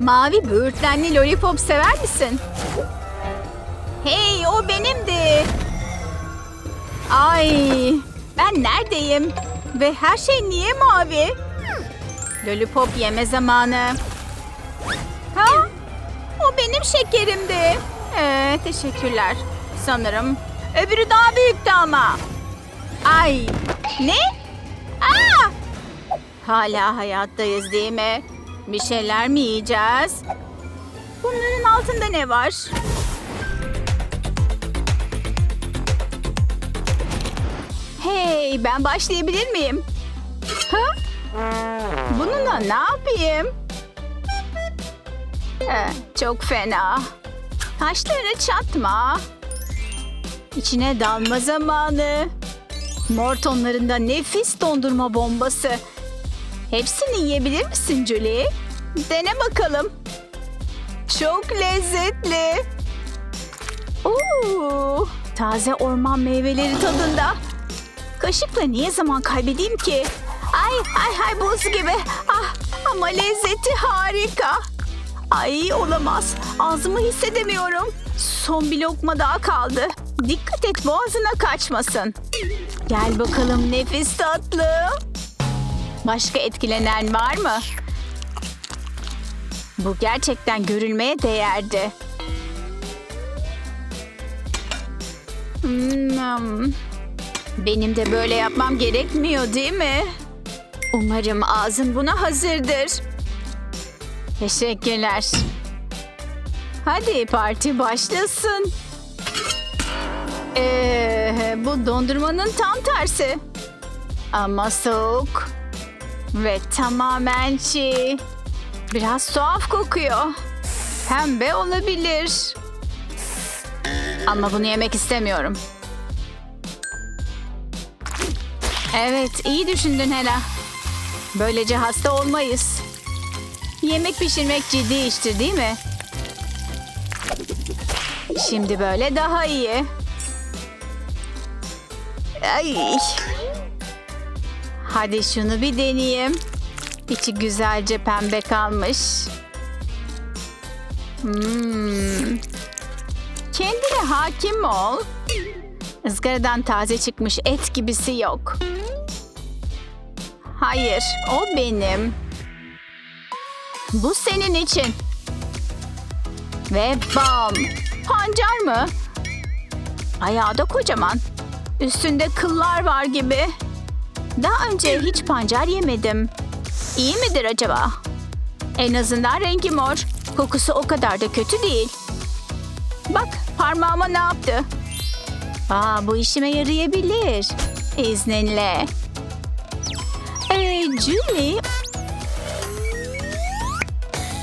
Mavi böğürtlenli lollipop sever misin? Hey o benimdi. Ay ben neredeyim? Ve her şey niye mavi? Lollipop yeme zamanı. Ha? O benim şekerimdi. Ee, teşekkürler. Sanırım. Öbürü daha büyüktü ama. Ay. Ne? Aa! Hala hayattayız değil mi? Bir şeyler mi yiyeceğiz? Bunların altında ne var? Hey, ben başlayabilir miyim? Ha? Bununla ne yapayım? Eh, çok fena. Taşları çatma. İçine dalma zamanı. Mor tonlarında nefis dondurma bombası. Hepsini yiyebilir misin Julie? Dene bakalım. Çok lezzetli. Oo, taze orman meyveleri tadında. Kaşıkla niye zaman kaybedeyim ki? Ay ay ay buz gibi. Ah ama lezzeti harika. Ay olamaz. Ağzımı hissedemiyorum. Son bir lokma daha kaldı. Dikkat et boğazına kaçmasın. Gel bakalım nefis tatlı. Başka etkilenen var mı? Bu gerçekten görülmeye değerdi. Hmm. Benim de böyle yapmam gerekmiyor değil mi? Umarım ağzın buna hazırdır. Teşekkürler. Hadi parti başlasın. Ee, bu dondurmanın tam tersi. Ama soğuk. Ve tamamen çiğ. Biraz tuhaf kokuyor. Pembe olabilir. Ama bunu yemek istemiyorum. Evet, iyi düşündün Hela. Böylece hasta olmayız. Yemek pişirmek ciddi iştir değil mi? Şimdi böyle daha iyi. Ay. Hadi şunu bir deneyeyim. İçi güzelce pembe kalmış. Hmm. Kendine hakim ol. Izgaradan taze çıkmış et gibisi yok. Hayır, o benim. Bu senin için. Ve bam! Pancar mı? Ayağı da kocaman. Üstünde kıllar var gibi. Daha önce hiç pancar yemedim. İyi midir acaba? En azından rengi mor. Kokusu o kadar da kötü değil. Bak parmağıma ne yaptı? Aa, bu işime yarayabilir. İzninle. Ee, Julie.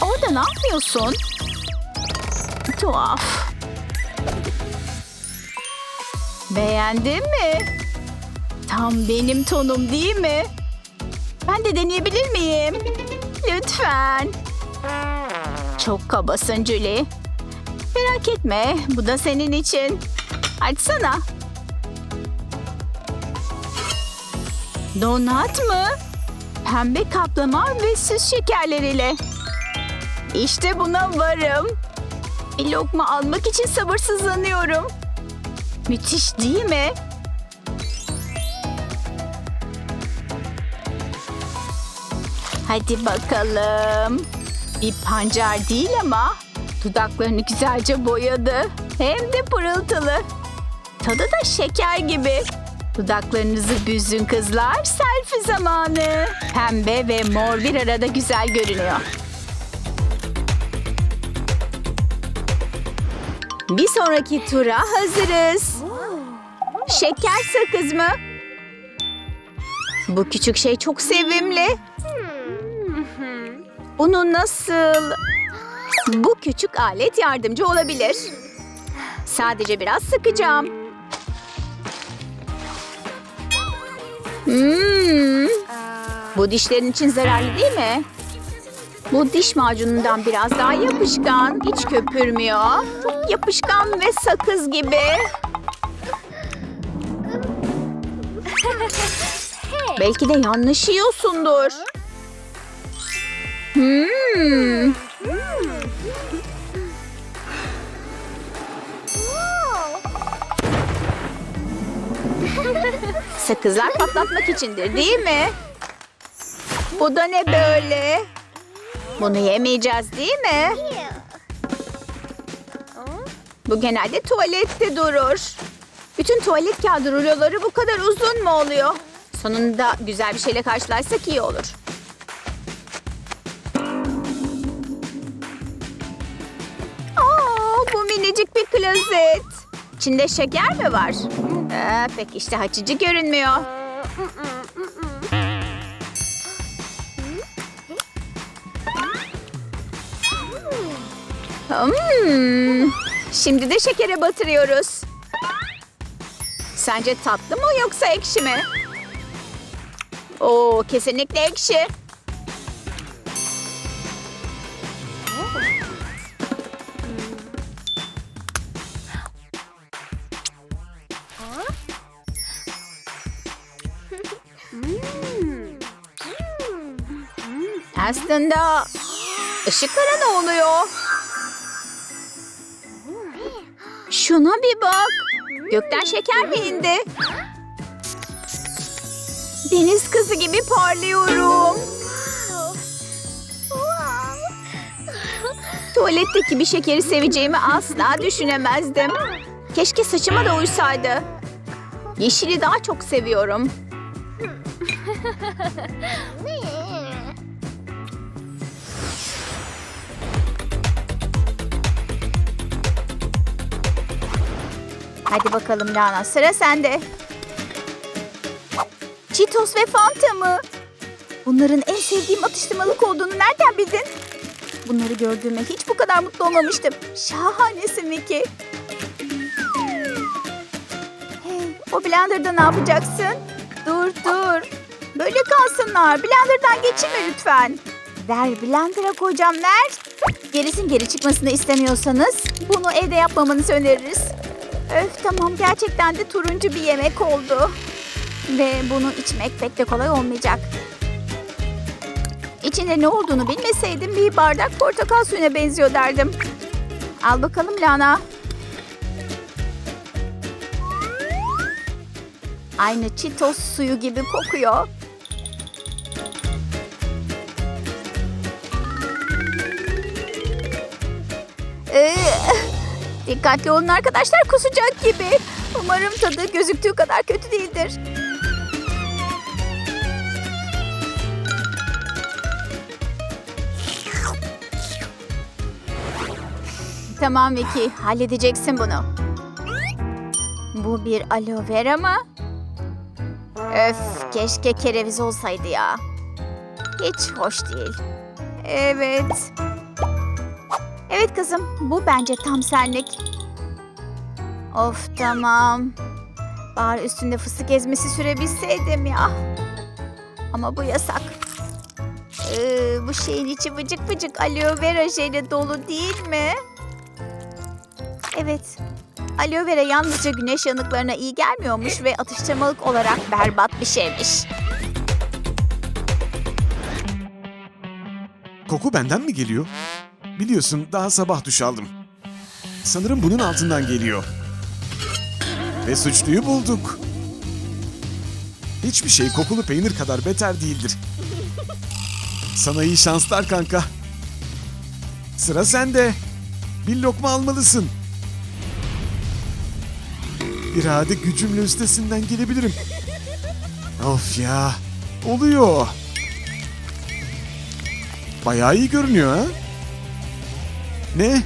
Orada ne yapıyorsun? Tuhaf. Beğendin mi? Tam benim tonum değil mi? Ben de deneyebilir miyim? Lütfen. Çok kabasın Julie. Merak etme, bu da senin için. Açsana. Donat mı? Pembe kaplama ve süs şekerleriyle. İşte buna varım. Bir lokma almak için sabırsızlanıyorum. Müthiş değil mi? Hadi bakalım. Bir pancar değil ama dudaklarını güzelce boyadı. Hem de pırıltılı. Tadı da şeker gibi. Dudaklarınızı büzün kızlar. Selfie zamanı. Pembe ve mor bir arada güzel görünüyor. Bir sonraki tura hazırız. Şeker sakız mı? Bu küçük şey çok sevimli. Bunu nasıl... Bu küçük alet yardımcı olabilir. Sadece biraz sıkacağım. Hmm. Bu dişlerin için zararlı değil mi? Bu diş macunundan biraz daha yapışkan. Hiç köpürmüyor. Çok yapışkan ve sakız gibi. Belki de yanlış yiyorsundur. Hmm. Sakızlar patlatmak içindir değil mi? Bu da ne böyle? Bunu yemeyeceğiz değil mi? Bu genelde tuvalette durur. Bütün tuvalet kağıdı ruloları bu kadar uzun mu oluyor? Sonunda güzel bir şeyle karşılaşsak iyi olur. Klozet. İçinde şeker mi var? Ee, pek işte açıcı görünmüyor. Hmm, şimdi de şekere batırıyoruz. Sence tatlı mı yoksa ekşi mi? Oo, kesinlikle ekşi. Aslında ışıklara ne oluyor? Şuna bir bak. Gökten şeker mi indi? Deniz kızı gibi parlıyorum. Tuvaletteki bir şekeri seveceğimi asla düşünemezdim. Keşke saçıma da uysaydı. Yeşili daha çok seviyorum. Hadi bakalım Lana sıra sende. Cheetos ve Fanta mı? Bunların en sevdiğim atıştırmalık olduğunu nereden bildin? Bunları gördüğüme hiç bu kadar mutlu olmamıştım. Şahanesin Vicky. Hey, o blenderda ne yapacaksın? Dur dur. Böyle kalsınlar. Blenderdan geçirme lütfen. Ver blender'a koyacağım ver. Gerisin geri çıkmasını istemiyorsanız bunu evde yapmamanızı öneririz. Öf tamam gerçekten de turuncu bir yemek oldu. Ve bunu içmek pek de kolay olmayacak. İçinde ne olduğunu bilmeseydim bir bardak portakal suyuna benziyor derdim. Al bakalım Lana. Aynı Cheetos suyu gibi kokuyor. Ee, dikkatli olun arkadaşlar kusacak gibi. Umarım tadı gözüktüğü kadar kötü değildir. Tamam Vicky, halledeceksin bunu. Bu bir aloe vera mı? Öf, keşke kereviz olsaydı ya. Hiç hoş değil. Evet. Evet kızım, bu bence tam senlik. Of tamam. Bari üstünde fıstık ezmesi sürebilseydim ya. Ama bu yasak. Ee, bu şeyin içi vıcık vıcık aloe vera jeli dolu değil mi? Evet. Aloe vera yalnızca güneş yanıklarına iyi gelmiyormuş ve atıştırmalık olarak berbat bir şeymiş. Koku benden mi geliyor? Biliyorsun daha sabah duş aldım. Sanırım bunun altından geliyor. Ve suçluyu bulduk. Hiçbir şey kokulu peynir kadar beter değildir. Sana iyi şanslar kanka. Sıra sende. Bir lokma almalısın. İrade gücümle üstesinden gelebilirim. Of ya. Oluyor. Bayağı iyi görünüyor ha? Ne?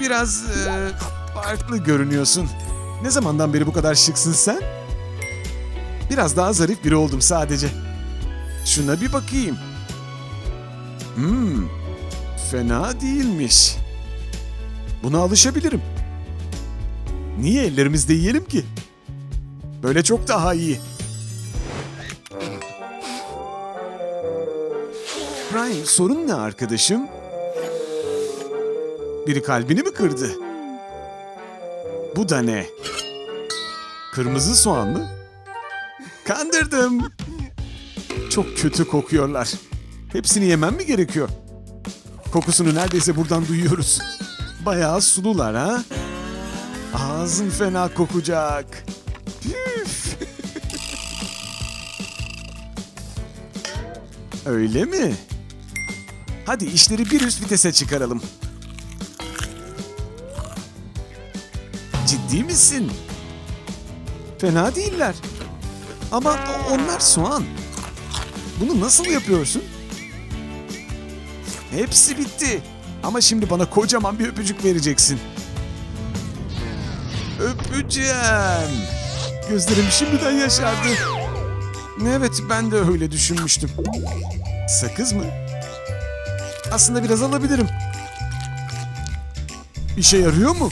Biraz e, farklı görünüyorsun. Ne zamandan beri bu kadar şıksın sen? Biraz daha zarif biri oldum sadece. Şuna bir bakayım. Hmm, fena değilmiş. Buna alışabilirim. Niye ellerimizde yiyelim ki? Böyle çok daha iyi. Brian sorun ne arkadaşım? Biri kalbini mi kırdı? Bu da ne? Kırmızı soğan mı? Kandırdım. Çok kötü kokuyorlar. Hepsini yemem mi gerekiyor? Kokusunu neredeyse buradan duyuyoruz. Bayağı sulular ha? Ağzın fena kokacak. Öyle mi? Hadi işleri bir üst vitese çıkaralım. Ciddi misin? Fena değiller. Ama onlar soğan. Bunu nasıl yapıyorsun? Hepsi bitti. Ama şimdi bana kocaman bir öpücük vereceksin. Öpeceğim. Gözlerim şimdiden yaşardı. Evet ben de öyle düşünmüştüm. Sakız mı? Aslında biraz alabilirim. İşe yarıyor mu?